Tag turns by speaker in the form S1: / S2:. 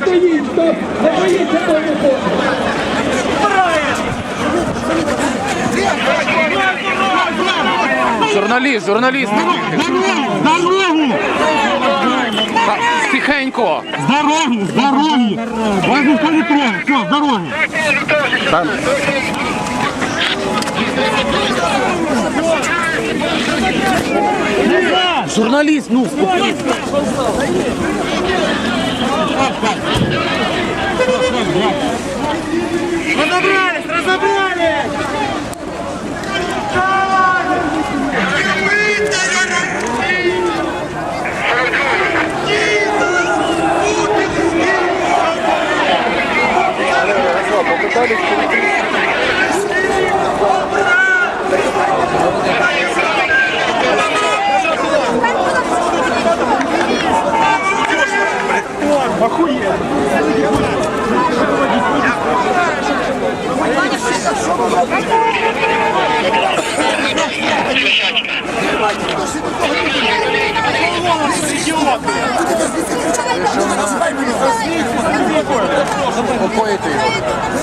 S1: не боїться виходить.
S2: Журналіст, журналіст.
S3: Дорогу!
S2: Тихенько.
S3: С дороги! С дороги! Вас никто не трогает! Все, с дороги!
S2: Журналіст, ну спокійно.
S3: Разобрались! Разобрались!
S2: Покоїти його.